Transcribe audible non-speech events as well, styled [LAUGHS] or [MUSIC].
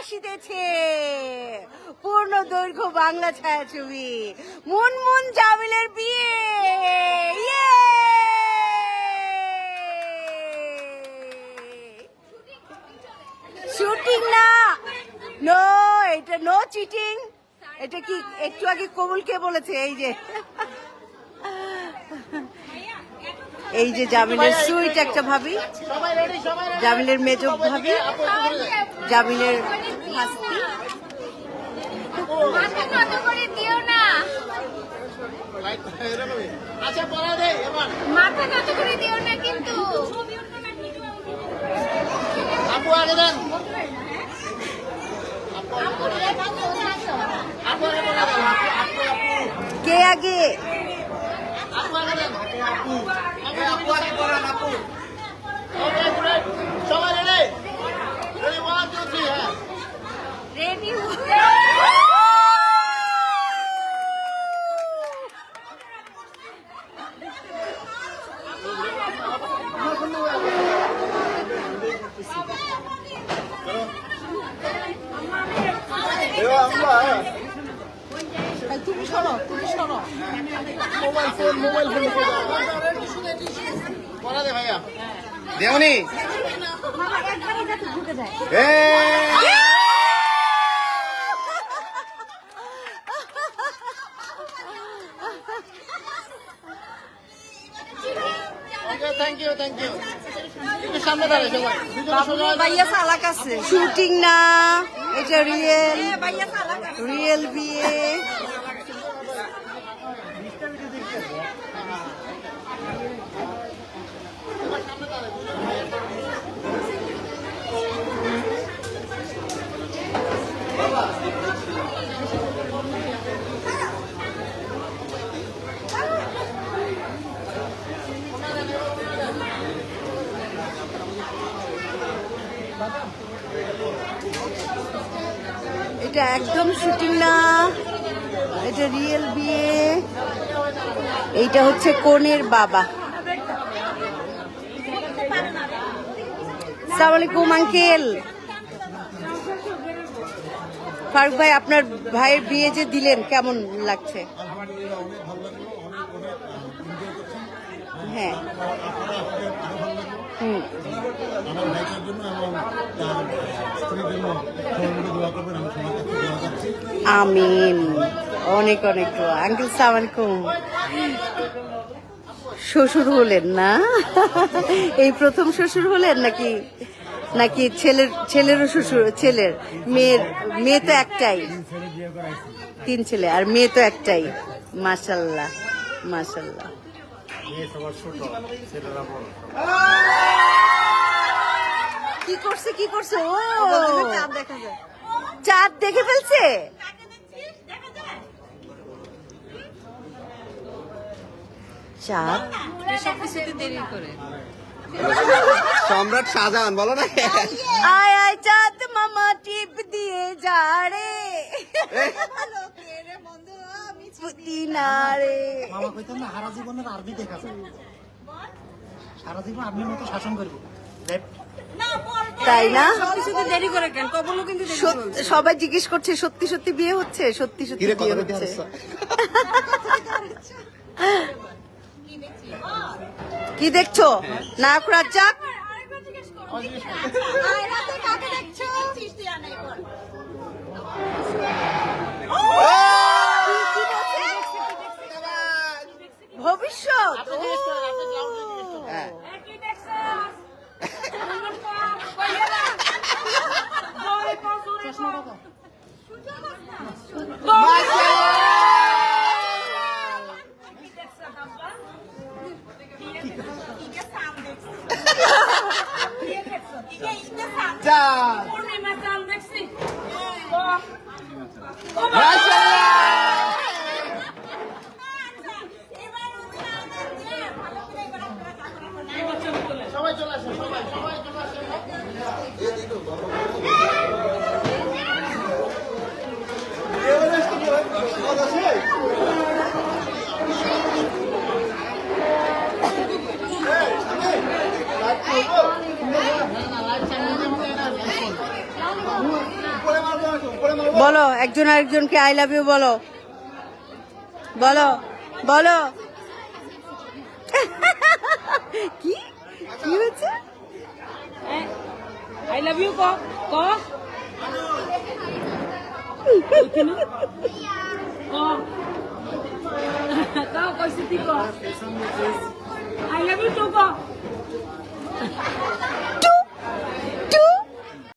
আসিতেছে। পূর্ণ দৈর্ঘ্য বাংলা ছায়াছবি। মুনমুন জামিলের বিয়ে। ইয়ে! শুটিং না। নো, এটা নো চিটিং। এটা কি একটু আগে কবুল কে বলেছে, এই যে। এই যে জামিলের সুইট একটা ভাবি জামিলের মেজ ভাবি জামিলের ভাস্তি। মাথা নত করে দিও না। আচ্ছা বলা দে এবার। মাথা নত করে দিও না কিন্তু। আপু আগে দেন। আপু আগে বলা দেন আপু আপু আপু। কে আগে? আপু আগে দেন আপু আপু আগে বলান আপু ওকে গ্রেট সবাই ready ready one two three হ্যাঁ রেডি তুমি তুমি মোবাইল ফোন মোবাইল ফোন। দে ভাইয়া। দেওনি? থ্যাংক ইউ থ্যাংক ইউ সামনে সবাই ভাইয়া চালাক আছে। শুটিং না। এটা রিয়েল রিয়েল বিয়ে। এটা একদম শুটিং না। এটা রিয়েল বিয়ে। এইটা হচ্ছে কনের বাবা। সালাম আলাইকুম, আঙ্কেল। ফারুক ভাই, আপনার ভাইয়ের বিয়ে যে দিলেন, কেমন লাগছে? হ্যাঁ। হুম। তার অনেক অনেক দোয়া আঙ্কেল সালাম আলাইকুম শ্বশুর হলেন না? এই প্রথম শ্বশুর হলেন নাকি নাকি ছেলের, ছেলেরও শ্বশুর, ছেলের? মেয়ের, মেয়ে তো একটাই। তিন ছেলে, আর মেয়ে তো একটাই। মাশাল্লাহ মাশাল্লাহ। কি করছে কি করছে? ও। চাঁদ দেখে ফেলছে? চাঁদ? সম্রাট শাহজাহান বলো না। আয় আয় চাঁদ মামা টিপ দিয়ে যা রে। পুদিনা রে। মামা কইতাম না সারা জীবনের আর্মি দেখা সারা জীবন আর্মির মতো শাসন করব। তাই না? দেরি করে কেন? কবলও কিন্তু দেরি করে। সত- সবাই জিজ্ঞেস করছে সত্যি সত্যি বিয়ে হচ্ছে? সত্যি সত্যি বিয়ে হচ্ছে? কি দেখছ? না রাজ্জাক ভবিষ্যৎ? সবাই চলে আসো সবাই সবাই চলে আসো বলো একজন আরেকজনকে আই লাভ ইউ বলো। বলো বলো। কি? কি হচ্ছে আই লাভ ইউ ক ক। [LAUGHS] কইছি তুই ক আই লাভ ইউ টু ক টু